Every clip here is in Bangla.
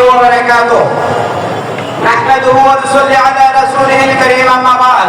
وبركاته نحمده ونصلي على رسوله الكريم أما بعد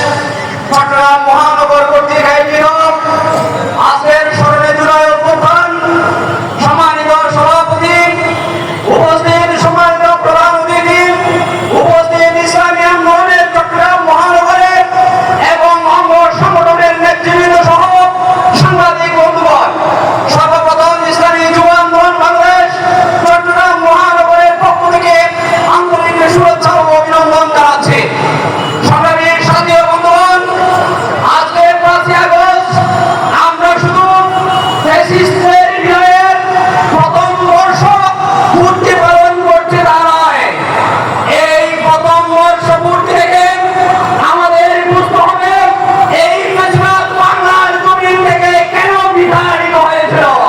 இருக்கிறோம்